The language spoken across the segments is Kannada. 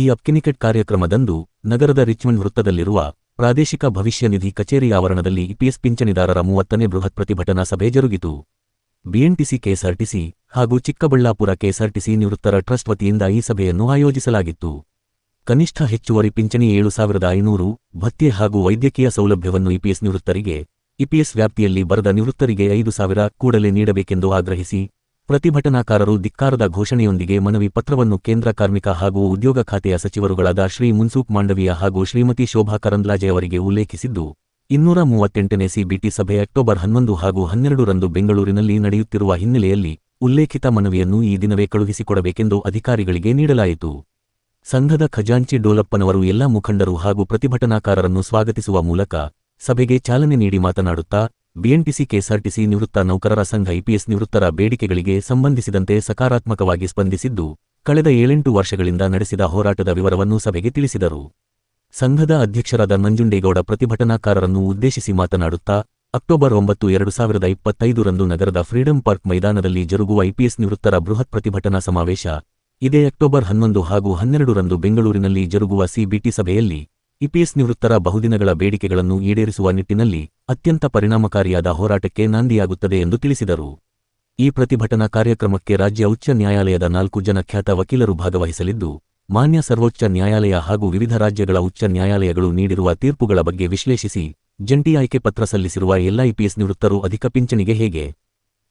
ನಿಧಿ ಅಪ್ಕಿನಿಕೆಟ್ ಕಾರ್ಯಕ್ರಮದಂದು ನಗರದ ರಿಚ್ಮಂಡ್ ವೃತ್ತದಲ್ಲಿರುವ ಪ್ರಾದೇಶಿಕ ಭವಿಷ್ಯ ನಿಧಿ ಕಚೇರಿ ಆವರಣದಲ್ಲಿ ಇಪಿಎಸ್ ಪಿಂಚಣಿದಾರರ ಮೂವತ್ತನೇ ಬೃಹತ್ ಪ್ರತಿಭಟನಾ ಸಭೆ ಜರುಗಿತು. ಬಿಎಂಟಿಸಿ ಕೆಎಸ್ಆರ್ಟಿಸಿ ಹಾಗೂ ಚಿಕ್ಕಬಳ್ಳಾಪುರ ಕೆಎಸ್ಆರ್ಟಿಸಿ ನಿವೃತ್ತರ ಟ್ರಸ್ಟ್ ವತಿಯಿಂದ ಈ ಸಭೆಯನ್ನು ಆಯೋಜಿಸಲಾಗಿತ್ತು. ಕನಿಷ್ಠ ಹೆಚ್ಚುವರಿ ಪಿಂಚಣಿ ಏಳು ಸಾವಿರದ ಐನೂರು ಭತ್ಯೆ ಹಾಗೂ ವೈದ್ಯಕೀಯ ಸೌಲಭ್ಯವನ್ನು ಇಪಿಎಸ್ ನಿವೃತ್ತರಿಗೆ, ಇಪಿಎಸ್ ವ್ಯಾಪ್ತಿಯಲ್ಲಿ ಬರದ ನಿವೃತ್ತರಿಗೆ ಐದು ಸಾವಿರ ಕೂಡಲೇ ನೀಡಬೇಕೆಂದು ಆಗ್ರಹಿಸಿ ಪ್ರತಿಭಟನಾಕಾರರು ಧಿಕ್ಕಾರದ ಘೋಷಣೆಯೊಂದಿಗೆ ಮನವಿ ಪತ್ರವನ್ನು ಕೇಂದ್ರ ಕಾರ್ಮಿಕ ಹಾಗೂ ಉದ್ಯೋಗ ಖಾತೆಯ ಸಚಿವರುಗಳಾದ ಶ್ರೀ ಮುನ್ಸೂಕ್ ಮಾಂಡವೀಯ ಹಾಗೂ ಶ್ರೀಮತಿ ಶೋಭಾ ಕರಂದ್ಲಾಜೆ ಅವರಿಗೆ ಉಲ್ಲೇಖಿಸಿದ್ದು, ಇನ್ನೂರ ಮೂವತ್ತೆಂಟನೇ ಸಿಬಿಟಿ ಸಭೆ ಅಕ್ಟೋಬರ್ ಹನ್ನೊಂದು ಹಾಗೂ ಹನ್ನೆರಡರಂದು ಬೆಂಗಳೂರಿನಲ್ಲಿ ನಡೆಯುತ್ತಿರುವ ಹಿನ್ನೆಲೆಯಲ್ಲಿ ಉಲ್ಲೇಖಿತ ಮನವಿಯನ್ನು ಈ ದಿನವೇ ಕಳುಹಿಸಿಕೊಡಬೇಕೆಂದು ಅಧಿಕಾರಿಗಳಿಗೆ ನೀಡಲಾಯಿತು. ಸಂಘದ ಖಜಾಂಚಿ ಡೋಲಪ್ಪನವರು ಎಲ್ಲಾ ಮುಖಂಡರು ಹಾಗೂ ಪ್ರತಿಭಟನಾಕಾರರನ್ನು ಸ್ವಾಗತಿಸುವ ಮೂಲಕ ಸಭೆಗೆ ಚಾಲನೆ ನೀಡಿ ಮಾತನಾಡುತ್ತಾ ಬಿಎಂಟಿಸಿ ಕೆಎಸ್ಆರ್ಟಿಸಿ ನಿವೃತ್ತ ನೌಕರರ ಸಂಘ ಐಪಿಎಸ್ ನಿವೃತ್ತರ ಬೇಡಿಕೆಗಳಿಗೆ ಸಂಬಂಧಿಸಿದಂತೆ ಸಕಾರಾತ್ಮಕವಾಗಿ ಸ್ಪಂದಿಸಿದ್ದು, ಕಳೆದ ಏಳೆಂಟು ವರ್ಷಗಳಿಂದ ನಡೆಸಿದ ಹೋರಾಟದ ವಿವರವನ್ನು ಸಭೆಗೆ ತಿಳಿಸಿದರು. ಸಂಘದ ಅಧ್ಯಕ್ಷರಾದ ನಂಜುಂಡೇಗೌಡ ಪ್ರತಿಭಟನಾಕಾರರನ್ನು ಉದ್ದೇಶಿಸಿ ಮಾತನಾಡುತ್ತಾ, ಅಕ್ಟೋಬರ್ ಒಂಬತ್ತು ಎರಡು ಸಾವಿರದ ಇಪ್ಪತ್ತೈದರಂದು ನಗರದ ಫ್ರೀಡಂ ಪಾರ್ಕ್ ಮೈದಾನದಲ್ಲಿ ಜರುಗುವ ಐಪಿಎಸ್ ನಿವೃತ್ತರ ಬೃಹತ್ ಪ್ರತಿಭಟನಾ ಸಮಾವೇಶ, ಇದೇ ಅಕ್ಟೋಬರ್ ಹನ್ನೊಂದು ಹಾಗೂ ಹನ್ನೆರಡರಂದು ಬೆಂಗಳೂರಿನಲ್ಲಿ ಜರುಗುವ ಸಿಬಿಟಿ ಸಭೆಯಲ್ಲಿ ಇಪಿಎಸ್ ನಿವೃತ್ತರ ಬಹುದಿನಗಳ ಬೇಡಿಕೆಗಳನ್ನು ಈಡೇರಿಸುವ ನಿಟ್ಟಿನಲ್ಲಿ ಅತ್ಯಂತ ಪರಿಣಾಮಕಾರಿಯಾದ ಹೋರಾಟಕ್ಕೆ ನಾಂದಿಯಾಗುತ್ತದೆ ಎಂದು ತಿಳಿಸಿದರು. ಈ ಪ್ರತಿಭಟನಾ ಕಾರ್ಯಕ್ರಮಕ್ಕೆ ರಾಜ್ಯ ಉಚ್ಚ ನ್ಯಾಯಾಲಯದ ನಾಲ್ಕು ಜನ ಖ್ಯಾತ ವಕೀಲರು ಭಾಗವಹಿಸಲಿದ್ದು, ಮಾನ್ಯ ಸರ್ವೋಚ್ಚ ನ್ಯಾಯಾಲಯ ಹಾಗೂ ವಿವಿಧ ರಾಜ್ಯಗಳ ಉಚ್ಚ ನ್ಯಾಯಾಲಯಗಳು ನೀಡಿರುವ ತೀರ್ಪುಗಳ ಬಗ್ಗೆ ವಿಶ್ಲೇಷಿಸಿ, ಜಂಟಿ ಆಯ್ಕೆ ಪತ್ರ ಸಲ್ಲಿಸಿರುವ ಎಲ್ಲ ಐಪಿಎಸ್ ನಿವೃತ್ತರು ಅಧಿಕ ಪಿಂಚಣಿಗೆ ಹೇಗೆ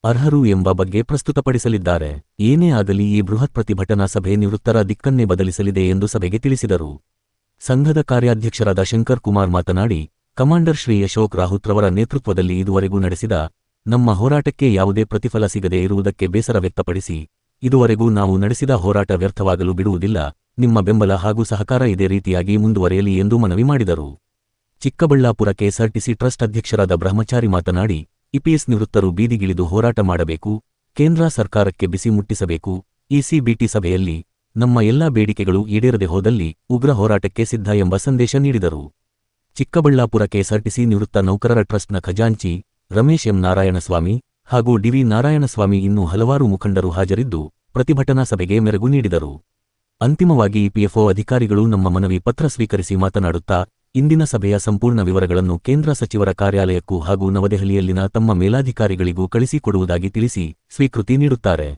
ಅರ್ಹರು ಎಂಬ ಬಗ್ಗೆ ಪ್ರಸ್ತುತಪಡಿಸಲಿದ್ದಾರೆ. ಏನೇ ಆಗಲಿ ಈ ಬೃಹತ್ ಪ್ರತಿಭಟನಾ ಸಭೆ ನಿವೃತ್ತರ ದಿಕ್ಕನ್ನೇ ಬದಲಿಸಲಿದೆ ಎಂದು ಸಭೆಗೆ ತಿಳಿಸಿದರು. ಸಂಘದ ಕಾರ್ಯಾಧ್ಯಕ್ಷರಾದ ಶಂಕರ್ ಕುಮಾರ್ ಮಾತನಾಡಿ ಕಮಾಂಡರ್ ಶ್ರೀ ಅಶೋಕ್ ರಾಹುತ್ರವರ ನೇತೃತ್ವದಲ್ಲಿ ಇದುವರೆಗೂ ನಡೆಸಿದ ನಮ್ಮ ಹೋರಾಟಕ್ಕೆ ಯಾವುದೇ ಪ್ರತಿಫಲ ಸಿಗದೇ ಇರುವುದಕ್ಕೆ ಬೇಸರ ವ್ಯಕ್ತಪಡಿಸಿ, ಇದುವರೆಗೂ ನಾವು ನಡೆಸಿದ ಹೋರಾಟ ವ್ಯರ್ಥವಾಗಲು ಬಿಡುವುದಿಲ್ಲ. ನಿಮ್ಮ ಬೆಂಬಲ ಹಾಗೂ ಸಹಕಾರ ಇದೇ ರೀತಿಯಾಗಿ ಮುಂದುವರೆಯಲಿ ಎಂದು ಮನವಿ ಮಾಡಿದರು. ಚಿಕ್ಕಬಳ್ಳಾಪುರ ಕೆಎಸ್ಆರ್ಟಿಸಿ ಟ್ರಸ್ಟ್ ಅಧ್ಯಕ್ಷರಾದ ಬ್ರಹ್ಮಚಾರಿ ಮಾತನಾಡಿ, ಇಪಿಎಸ್ ನಿವೃತ್ತರು ಬೀದಿಗಿಳಿದು ಹೋರಾಟ ಮಾಡಬೇಕು, ಕೇಂದ್ರ ಸರ್ಕಾರಕ್ಕೆ ಬಿಸಿ ಮುಟ್ಟಿಸಬೇಕು. ಇಸಿಬಿಟಿ ಸಭೆಯಲ್ಲಿ ನಮ್ಮ ಎಲ್ಲಾ ಬೇಡಿಕೆಗಳು ಈಡೇರದೆ ಹೋದಲ್ಲಿ ಉಗ್ರ ಹೋರಾಟಕ್ಕೆ ಸಿದ್ಧ ಎಂಬ ಸಂದೇಶ ನೀಡಿದರು. ಚಿಕ್ಕಬಳ್ಳಾಪುರ ಕೆಎಸ್ಆರ್ಟಿಸಿ ನಿವೃತ್ತ ನೌಕರರ ಟ್ರಸ್ಟ್ನ ಖಜಾಂಚಿ ರಮೇಶ್ ಎಂ ನಾರಾಯಣಸ್ವಾಮಿ ಹಾಗೂ ಡಿವಿ ನಾರಾಯಣಸ್ವಾಮಿ ಇನ್ನೂ ಹಲವಾರು ಮುಖಂಡರು ಹಾಜರಿದ್ದು ಪ್ರತಿಭಟನಾ ಸಭೆಗೆ ಮೆರಗು ನೀಡಿದರು. ಅಂತಿಮವಾಗಿ ಇಪಿಎಫ್ಒ ಅಧಿಕಾರಿಗಳು ನಮ್ಮ ಮನವಿ ಪತ್ರ ಸ್ವೀಕರಿಸಿ ಮಾತನಾಡುತ್ತಾ ಇಂದಿನ ಸಭೆಯ ಸಂಪೂರ್ಣ ವಿವರಗಳನ್ನು ಕೇಂದ್ರ ಸಚಿವರ ಕಾರ್ಯಾಲಯಕ್ಕೂ ಹಾಗೂ ನವದೆಹಲಿಯಲ್ಲಿನ ತಮ್ಮ ಮೇಲಾಧಿಕಾರಿಗಳಿಗೂ ಕಳಿಸಿಕೊಡುವುದಾಗಿ ತಿಳಿಸಿ ಸ್ವೀಕೃತಿ ನೀಡುತ್ತಾರೆ.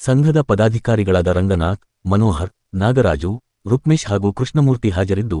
ಸಂಘದ ಪದಾಧಿಕಾರಿಗಳಾದ ರಂಗನಾಥ್, ಮನೋಹರ್, ನಾಗರಾಜು, ರುಕ್ಮೇಶ್ ಹಾಗೂ ಕೃಷ್ಣಮೂರ್ತಿ ಹಾಜರಿದ್ದು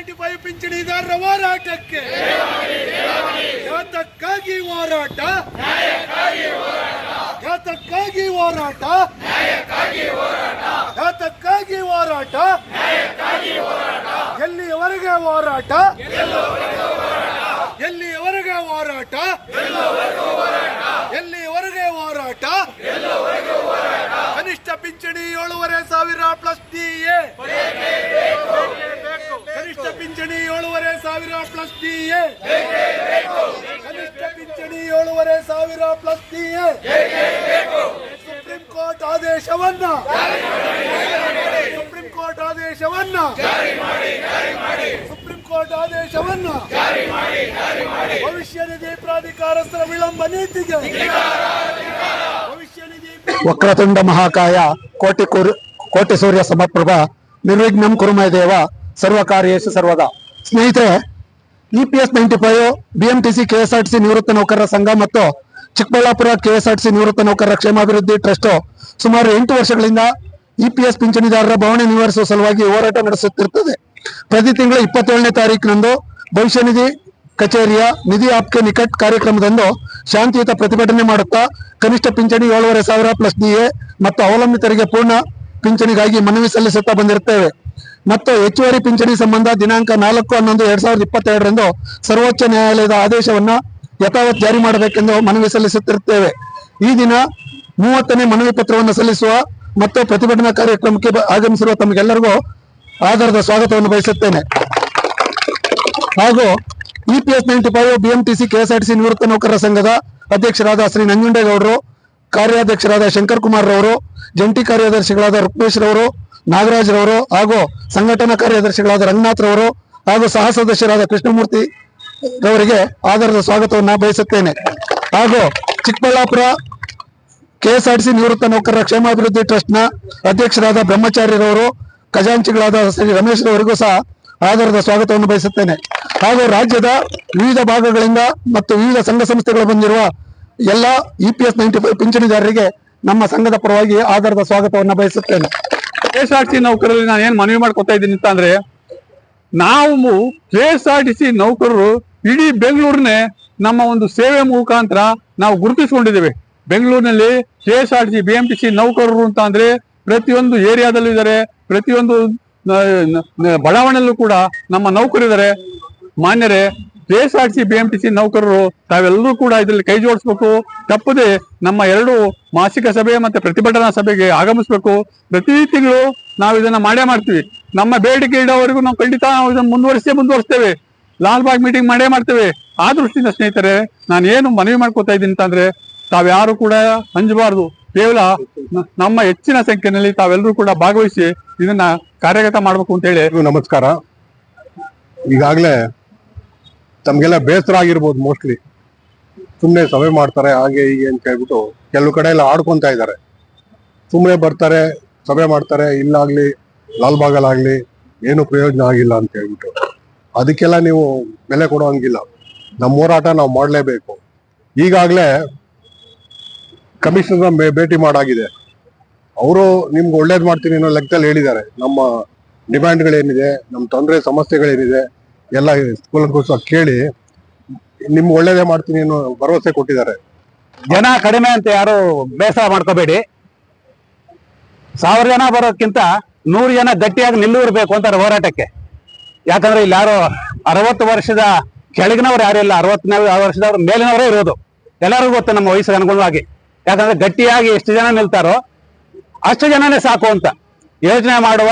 ನೈಂಟಿ ಫೈವ್ ಪಿಂಚಣಿದಾರರ ಹೋರಾಟಕ್ಕೆ. ಯಾತಕ್ಕಾಗಿ ಹೋರಾಟ. ಯಾತಕ್ಕಾಗಿ ಹೋರಾಟ. ಯಾತಕ್ಕಾಗಿ ಹೋರಾಟ. ಎಲ್ಲಿಯವರೆಗೆ ಹೋರಾಟ? ಹೋರಾಟ. ಎಲ್ಲಿವರೆಗೆ ಹೋರಾಟ? ಕನಿಷ್ಠ ಪಿಂಚಣಿ ಏಳುವರೆ ಸಾವಿರ ಪ್ಲಸ್ ಡಿಎ ಕನಿಷ್ಠ ಪಿಂಚಣಿ ಏಳುವರೆ ಸಾವಿರ ಪ್ಲಸ್ ಡಿಎ ಕನಿಷ್ಠ ಪಿಂಚಣಿ ಏಳುವರೆ ಸಾವಿರ ಪ್ಲಸ್ ಡಿಎ ಸುಪ್ರೀಂ ಕೋರ್ಟ್ ಆದೇಶವನ್ನ. ಸುಪ್ರೀಂ ಕೋರ್ಟ್ ಆದೇಶವನ್ನ. ಸುಪ್ರೀಂ ಆದೇಶವನ್ನು ಭವಿಷ್ಯ ನಿಧಿ ಪ್ರಾಧಿಕಾರಸ್ಥರ ವಿಳಂಬ ನೀತಿಗೆ. ಭವಿಷ್ಯ ನಿಧಿ ವಕ್ರತುಂಡ ಮಹಾಕಾಯ ಕೋಟಿ ಕುರು ಕೋಟಿ ಸೂರ್ಯ ಸಮಪ್ರಭ ನಿರ್ವಿಘ್ನಂ ಕುರುಮಯ ದೇವ ಸರ್ವಕಾರ್ಯೇಶು ಸರ್ವದ. ಸ್ನೇಹಿತರೆ E P S ninety five BMTC KSRTC ನಿವೃತ್ತ ನೌಕರರ ಸಂಘ ಮತ್ತು ಚಿಕ್ಕಬಳ್ಳಾಪುರ ಕೆಎಸ್ಆರ್ಟಿಸಿ ನಿವೃತ್ತ ನೌಕರರ ಕ್ಷೇಮಾಭಿವೃದ್ಧಿ ಟ್ರಸ್ಟ್ ಸುಮಾರು ಎಂಟು ವರ್ಷಗಳಿಂದ ಇ ಪಿ ಎಸ್ ಪಿಂಚಣಿದಾರರ ಭವನ ನಿವಾರಿಸುವ ಸಲುವಾಗಿ ಹೋರಾಟ ನಡೆಸುತ್ತಿರುತ್ತದೆ. ಪ್ರತಿ ತಿಂಗಳ ಇಪ್ಪತ್ತೇಳನೇ ತಾರೀಕಿನಂದು ಭವಿಷ್ಯ ನಿಧಿ ಕಚೇರಿಯ ನಿಧಿ ಆಪ್ಕೆ ನಿಕಟ್ ಕಾರ್ಯಕ್ರಮದಂದು ಶಾಂತಿಯುತ ಪ್ರತಿಭಟನೆ ಮಾಡುತ್ತಾ ಕನಿಷ್ಠ ಪಿಂಚಣಿ ಏಳುವರೆ ಸಾವಿರ ಪ್ಲಸ್ ಡಿಎ ಮತ್ತು ಅವಲಂಬಿತರಿಗೆ ಪೂರ್ಣ ಪಿಂಚಣಿಗಾಗಿ ಮನವಿ ಸಲ್ಲಿಸುತ್ತಾ ಬಂದಿರುತ್ತೇವೆ. ಮತ್ತು ಹೆಚ್ಚುವರಿ ಪಿಂಚಣಿ ಸಂಬಂಧ ದಿನಾಂಕ ನಾಲ್ಕು ಹನ್ನೊಂದು ಎರಡ್ ಸಾವಿರದ ಇಪ್ಪತ್ತೆರಡರಂದು ಸರ್ವೋಚ್ಚ ನ್ಯಾಯಾಲಯದ ಆದೇಶವನ್ನ ಯಥಾವತ್ ಜಾರಿ ಮಾಡಬೇಕೆಂದು ಮನವಿ ಸಲ್ಲಿಸುತ್ತಿರುತ್ತೇವೆ. ಈ ದಿನ ಮೂವತ್ತನೇ ಮನವಿ ಪತ್ರವನ್ನು ಸಲ್ಲಿಸುವ ಮತ್ತು ಪ್ರತಿಭಟನಾ ಕಾರ್ಯಕ್ರಮಕ್ಕೆ ಆಗಮಿಸಿರುವ ತಮಗೆಲ್ಲರಿಗೂ ಆಧಾರದ ಸ್ವಾಗತವನ್ನು ಬಯಸುತ್ತೇನೆ. ಹಾಗೂ EPS ninety five, BMTC, KSRTC ನಿವೃತ್ತ ನೌಕರರ ಸಂಘದ ಅಧ್ಯಕ್ಷರಾದ ಶ್ರೀ ನಂಜುಂಡೇಗೌಡರು, ಕಾರ್ಯಾಧ್ಯಕ್ಷರಾದ ಶಂಕರ್ ಕುಮಾರ್ ರವರು ಜಂಟಿ ಕಾರ್ಯದರ್ಶಿಗಳಾದ ರುಕ್ಮೇಶ್ ರವರು ನಾಗರಾಜ್ ರವರು ಹಾಗೂ ಸಂಘಟನಾ ಕಾರ್ಯದರ್ಶಿಗಳಾದ ರಂಗನಾಥ್ ರವರು ಹಾಗೂ ಸಹ ಸದಸ್ಯರಾದ ಕೃಷ್ಣಮೂರ್ತಿ ರವರಿಗೆ ಆಧಾರದ ಸ್ವಾಗತವನ್ನು ಬಯಸುತ್ತೇನೆ. ಹಾಗೂ ಚಿಕ್ಕಬಳ್ಳಾಪುರ ಕೆಎಸ್ಆರ್ಟಿಸಿ ನಿವೃತ್ತ ನೌಕರರ ಕ್ಷೇಮಾಭಿವೃದ್ಧಿ ಟ್ರಸ್ಟ್ನ ಅಧ್ಯಕ್ಷರಾದ ಬ್ರಹ್ಮಚಾರ್ಯರವರು ಖಜಾಂಚಿಗಳಾದ ಶ್ರೀ ರಮೇಶ್ ರವರಿಗೂ ಸಹ ಆಧಾರದ ಸ್ವಾಗತವನ್ನು ಬಯಸುತ್ತೇನೆ. ಹಾಗೂ ರಾಜ್ಯದ ವಿವಿಧ ಭಾಗಗಳಿಂದ ಮತ್ತು ವಿವಿಧ ಸಂಘ ಸಂಸ್ಥೆಗಳು ಬಂದಿರುವ ಎಲ್ಲ ಇ ಪಿ ಎಸ್ ನೈಂಟಿ ಪಿಂಚಣಿದಾರರಿಗೆ ನಮ್ಮ ಸಂಘದ ಪರವಾಗಿ ಆಧಾರದ ಸ್ವಾಗತವನ್ನು ಬಯಸುತ್ತೇನೆ. ಕೆ ಎಸ್ ಆರ್ ಟಿ ನೌಕರರಲ್ಲಿ ನಾನು ಏನು ಮನವಿ ಮಾಡ್ಕೊತಾ ಇದ್ದೀನಿ ಅಂತ ಅಂದ್ರೆ, ನಾವು K S R T C ನೌಕರರು ಇಡೀ ಬೆಂಗಳೂರನ್ನೇ ನಮ್ಮ ಒಂದು ಸೇವೆ ಮುಖಾಂತರ ನಾವು ಗುರುತಿಸಿಕೊಂಡಿದ್ದೇವೆ. ಬೆಂಗಳೂರಿನಲ್ಲಿ K S R T C, B M T C ನೌಕರರು ಅಂತ ಅಂದ್ರೆ ಪ್ರತಿಯೊಂದು ಏರಿಯಾದಲ್ಲೂ ಇದ್ದಾರೆ, ಪ್ರತಿಯೊಂದು ಬಡಾವಣೆಯಲ್ಲೂ ಕೂಡ ನಮ್ಮ ನೌಕರಿದ್ದಾರೆ ಮಾನ್ಯರೇ K S R C B M T C ನೌಕರರು, ತಾವೆಲ್ಲರೂ ಕೂಡ ಇದರಲ್ಲಿ ಕೈ ಜೋಡಿಸ್ಬೇಕು. ತಪ್ಪದೆ ನಮ್ಮ ಎರಡು ಮಾಸಿಕ ಸಭೆ ಮತ್ತೆ ಪ್ರತಿಭಟನಾ ಸಭೆಗೆ ಆಗಮಿಸಬೇಕು. ಪ್ರತಿ ತಿಂಗಳು ನಾವು ಇದನ್ನ ಮಾಡೇ ಮಾಡ್ತೀವಿ. ನಮ್ಮ ಬೇಡಿಕೆ ಇಡೋವರೆಗೂ ನಾವು ಖಂಡಿತ ನಾವು ಇದನ್ನು ಮುಂದುವರಿಸೇ ಮುಂದುವರಿಸ್ತೇವೆ. ಲಾಲ್ ಬಾಗ್ ಮೀಟಿಂಗ್ ಮಾಡೇ ಮಾಡ್ತೇವೆ. ಆ ದೃಷ್ಟಿಯಿಂದ ಸ್ನೇಹಿತರೆ ನಾನು ಏನು ಮನವಿ ಮಾಡ್ಕೋತಾ ಇದ್ದೀನಿ ಅಂತಂದ್ರೆ, ತಾವ್ಯಾರು ಕೂಡ ಅಂಜಬಾರದು ಕೇವಲ ನಮ್ಮ ಹೆಚ್ಚಿನ ಸಂಖ್ಯೆಯಲ್ಲಿ ತಾವೆಲ್ಲರೂ ಕೂಡ ಭಾಗವಹಿಸಿ ಇದನ್ನ ಕಾರ್ಯಗತ ಮಾಡಬೇಕು ಅಂತ ಹೇಳಿ. ನಮಸ್ಕಾರ. ಈಗಾಗಲೇ ತಮಗೆಲ್ಲ ಬೇಸರ ಆಗಿರ್ಬೋದು ಮೋಸ್ಟ್ಲಿ. ಸುಮ್ಮನೆ ಸಭೆ ಮಾಡ್ತಾರೆ, ಹಾಗೆ ಹೀಗೆ ಅಂತ ಹೇಳ್ಬಿಟ್ಟು ಕೆಲವು ಕಡೆ ಎಲ್ಲ ಆಡ್ಕೊಂತ ಇದ್ದಾರೆ. ಸುಮ್ಮನೆ ಬರ್ತಾರೆ, ಸಭೆ ಮಾಡ್ತಾರೆ, ಇಲ್ಲಾಗ್ಲಿ ಲಾಲ್ಬಾಗಲಾಗ್ಲಿ ಏನು ಪ್ರಯೋಜನ ಆಗಿಲ್ಲ ಅಂತ ಹೇಳ್ಬಿಟ್ಟು. ಅದಕ್ಕೆಲ್ಲ ನೀವು ಬೆಲೆ ಕೊಡೋ ಹಂಗಿಲ್ಲ. ನಮ್ಮ ಹೋರಾಟ ನಾವು ಮಾಡಲೇಬೇಕು. ಈಗಾಗಲೇ ಕಮಿಷನರ್ ಭೇಟಿ ಮಾಡಾಗಿದೆ. ಅವರು ನಿಮ್ಗೆ ಒಳ್ಳೇದು ಮಾಡ್ತೀನಿ ಅನ್ನೋ ಲೆಕ್ಕದಲ್ಲಿ ಹೇಳಿದ್ದಾರೆ. ನಮ್ಮ ಡಿಮ್ಯಾಂಡ್ಗಳೇನಿದೆ, ನಮ್ಮ ತೊಂದರೆ ಸಮಸ್ಯೆಗಳೇನಿದೆ, ಎಲ್ಲ ಕೂಲಂಕುಷ ಕೇಳಿ ನಿಮ್ಗೆ ಒಳ್ಳೇದೇ ಮಾಡ್ತೀನಿ ಅನ್ನೋ ಭರವಸೆ ಕೊಟ್ಟಿದ್ದಾರೆ. ಜನ ಕಡಿಮೆ ಅಂತ ಯಾರು ಬೇಸರ ಮಾಡ್ಕೋಬೇಡಿ. ಸಾವಿರ ಜನ ಬರೋಕ್ಕಿಂತ ನೂರು ಜನ ಗಟ್ಟಿಯಾಗಿ ನಿಲ್ಲುವರ್ಬೇಕು ಅಂತಾರೆ ಹೋರಾಟಕ್ಕೆ. ಯಾಕಂದ್ರೆ ಇಲ್ಲಿ ಯಾರು ಅರವತ್ತು ವರ್ಷದ ಕೆಳಗಿನವ್ರು ಯಾರು ಇಲ್ಲ ಅರವತ್ತನೇ ವರ್ಷದವ್ರು ಮೇಲಿನವರೇ ಇರೋದು. ಎಲ್ಲರಿಗೂ ಗೊತ್ತು ನಮ್ಮ ವಯಸ್ಸಿಗೆ ಅನುಗುಣವಾಗಿ. ಯಾಕಂದ್ರೆ ಗಟ್ಟಿಯಾಗಿ ಎಷ್ಟು ಜನ ನಿಲ್ತಾರೋ ಅಷ್ಟು ಜನನೇ ಸಾಕು ಅಂತ ಯೋಚನೆ ಮಾಡುವ,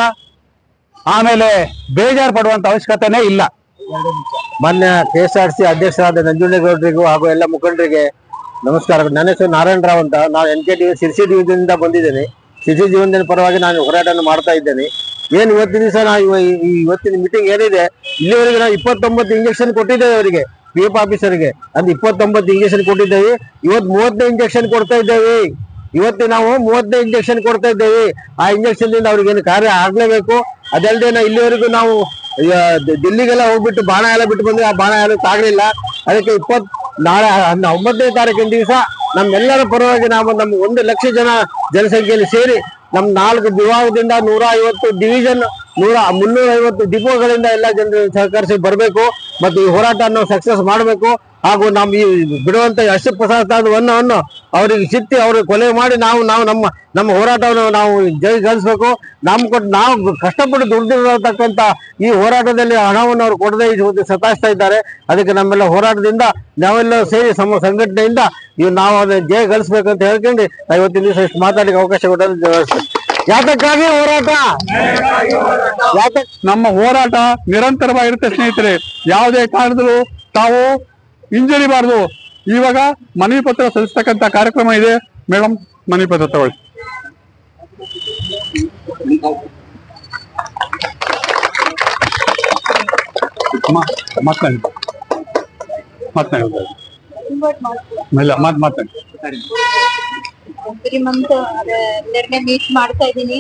ಆಮೇಲೆ ಬೇಜಾರು ಪಡುವಂತ ಅವಶ್ಯಕತೆನೇ ಇಲ್ಲ. ಮೊನ್ನೆ ಕೆ ಎಸ್ ಆರ್ ಸಿ ಅಧ್ಯಕ್ಷರಾದ ನಂಜುಂಡೇಗೌಡರಿಗೂ ಹಾಗೂ ಎಲ್ಲ ಮುಖಂಡರಿಗೆ ನಮಸ್ಕಾರ. ನನ್ನ ಹೆಸರು ನಾರಾಯಣ ರಾವ್ ಅಂತ. ನಾನು ಎನ್ ಕೆ ಟಿ ಸಿರ್ಸಿ ಜೀವನದಿಂದ ಬಂದಿದ್ದೇನೆ. ಸಿರ್ಸಿ ಜೀವನದ ಪರವಾಗಿ ನಾನು ಹೋರಾಟವನ್ನು ಮಾಡ್ತಾ ಇದ್ದೇನೆ. ಏನು ಇವತ್ತಿನ ದಿವಸ ನಾವು ಇವತ್ತಿನ ಮೀಟಿಂಗ್ ಏನಿದೆ, ಇಲ್ಲಿವರೆಗೆ ನಾವು ಇಪ್ಪತ್ತೊಂಬತ್ತು ಇಂಜೆಕ್ಷನ್ ಕೊಟ್ಟಿದ್ದೇವೆ ಅವರಿಗೆ. ಪಿ ಎಫ್ ಆಫೀಸರ್ಗೆ ಅಂದ್ರೆ ಇಪ್ಪತ್ತೊಂಬತ್ತು ಇಂಜೆಕ್ಷನ್ ಕೊಟ್ಟಿದ್ದೇವೆ. ಇವತ್ತು ಮೂವತ್ತನೇ ಇಂಜೆಕ್ಷನ್ ಕೊಡ್ತಾ ಇದ್ದೇವೆ. ಇವತ್ತು ನಾವು ಮೂವತ್ತನೇ ಇಂಜೆಕ್ಷನ್ ಕೊಡ್ತಾ ಇದ್ದೇವೆ. ಆ ಇಂಜೆಕ್ಷನ್ ದಿಂದ ಅವ್ರಿಗೆ ಏನು ಕಾರ್ಯ ಆಗ್ಲೇಬೇಕು? ಅದಲ್ಲದೆ ನಾವು ಇಲ್ಲಿವರೆಗೂ ನಾವು ದಿಲ್ಲಿಗೆಲ್ಲ ಹೋಗ್ಬಿಟ್ಟು ಬಾಣ ಎಲ್ಲ ಬಿಟ್ಟು ಬಂದ್ರೆ ಆ ಬಾಣ ಎಲ್ಲ ಅದಕ್ಕೆ ಇಪ್ಪತ್, ನಾಳೆ ಒಂಬತ್ತನೇ ತಾರೀಕಿನ ದಿವಸ ನಮ್ಮೆಲ್ಲರ ಪರವಾಗಿ ನಾವು ನಮ್ಮ ಒಂದು ಲಕ್ಷ ಜನ ಜನಸಂಖ್ಯೆಯಲ್ಲಿ ಸೇರಿ ನಮ್ಮ ನಾಲ್ಕು ವಿಭಾಗದಿಂದ ನೂರ ಐವತ್ತು ಡಿವಿಷನ್ ನೂರ ಮುನ್ನೂರ ಐವತ್ತು ಡಿಪೋಗಳಿಂದ ಎಲ್ಲ ಜನರು ಸಹಕರಿಸಿ ಬರಬೇಕು ಮತ್ತು ಈ ಹೋರಾಟವನ್ನು ಸಕ್ಸಸ್ ಮಾಡಬೇಕು. ಹಾಗೂ ನಮ್ಮ ಈ ಬಿಡುವಂತ ಯಶ ಪ್ರಸಾದವನ್ನು ಅವರಿಗೆ ಸಿತ್ತಿ ಅವ್ರಿಗೆ ಕೊಲೆ ಮಾಡಿ ನಾವು ನಾವು ನಮ್ಮ ನಮ್ಮ ಹೋರಾಟವನ್ನು ನಾವು ಜೈ ಗಳಿಸ್ಬೇಕು ನಮ್ ಕೊಟ್ಟು, ನಾವು ಕಷ್ಟಪಟ್ಟು ದುಡ್ದಿರತಕ್ಕಂತ ಈ ಹೋರಾಟದಲ್ಲಿ ಹಣವನ್ನು ಅವ್ರು ಕೊಡದೆ ಸತಾಯಿಸ್ತಾ ಇದ್ದಾರೆ. ಅದಕ್ಕೆ ನಮ್ಮೆಲ್ಲ ಹೋರಾಟದಿಂದ ನಾವೆಲ್ಲ ಸೇರಿ ಸಮ ಸಂಘಟನೆಯಿಂದ ಇವ್ ನಾವು ಅದನ್ನ ಜಯ ಗಳಿಸ್ಬೇಕಂತ ಹೇಳ್ಕೊಂಡು ಐವತ್ತು ದಿವಸ ಇಷ್ಟು ಮಾತಾಡಲಿಕ್ಕೆ ಅವಕಾಶ ಕೊಟ್ಟದ್ದು ಯಾತಕ್ಕಾಗಿ ಹೋರಾಟ? ನಮ್ಮ ಹೋರಾಟ ನಿರಂತರವಾಗಿರುತ್ತೆ ಸ್ನೇಹಿತರೆ. ಯಾವುದೇ ಕಾರಣದಲ್ಲೂ ತಾವು ಹಿಂಜರಿಬಾರದು ಇವಾಗ ಮನವಿ ಪತ್ರ ಸಲ್ಲಿಸ್ತಕ್ಕಂತ ಕಾರ್ಯಕ್ರಮ ಇದೆ. ಮೇಡಮ್ ಮನವಿ ಪತ್ರ ತಗೊಳ್ಳಿ. ಮಾತನಾಡಿ ಮಾತನಾಡಿ. ಮಾತ್ನಾಡಿ. ಇಲ್ಲ, ಮಾತ್ ಮಾತಾಡಿ ಎವ್ರಿ ಅದ ಎಲ್ಲರನ್ನೇ ಮೀಟ್ ಮಾಡ್ತಾ ಇದೀನಿ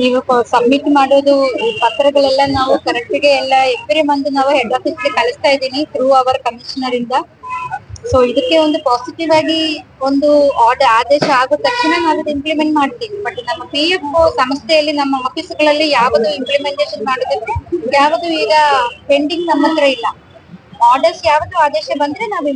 ನೀವು ಸಬ್ಮಿಟ್ ಮಾಡೋದು ಪತ್ರಗಳೆಲ್ಲ ನಾವು ಕರೆಕ್ಟ್ಗೆ ಎಲ್ಲ ಎವ್ರಿ ಮಂತ್ ನಾವು ಹೆಡ್ ಆಫೀಸ್ಗೆ ಕಳಿಸ್ತಾ ಇದೀನಿ ಥ್ರೂ ಅವರ್ ಕಮಿಷನರ್ ಇಂದ. ಸೊ ಇದಕ್ಕೆ ಒಂದು ಪಾಸಿಟಿವ್ ಆಗಿ ಒಂದು ಆರ್ಡರ್ ಆದೇಶ ಆಗೋ ತಕ್ಷಣ ನಾವು ಇಂಪ್ಲಿಮೆಂಟ್ ಮಾಡ್ತೀವಿ. ಬಟ್ ನಮ್ಮ ಪಿ ಎಫ್ ಸಂಸ್ಥೆಯಲ್ಲಿ, ನಮ್ಮ ಆಫೀಸ್ಗಳಲ್ಲಿ ಯಾವುದು ಇಂಪ್ಲಿಮೆಂಟೇಷನ್ ಮಾಡೋದಕ್ಕೆ ಯಾವುದು ಈಗ ಪೆಂಡಿಂಗ್ ನಮ್ಮ ಹತ್ರ ಇಲ್ಲ. ಆರ್ಡರ್ಸ್ ಯಾವುದು ಆದೇಶ ಬಂದ್ರೆ ನಾವು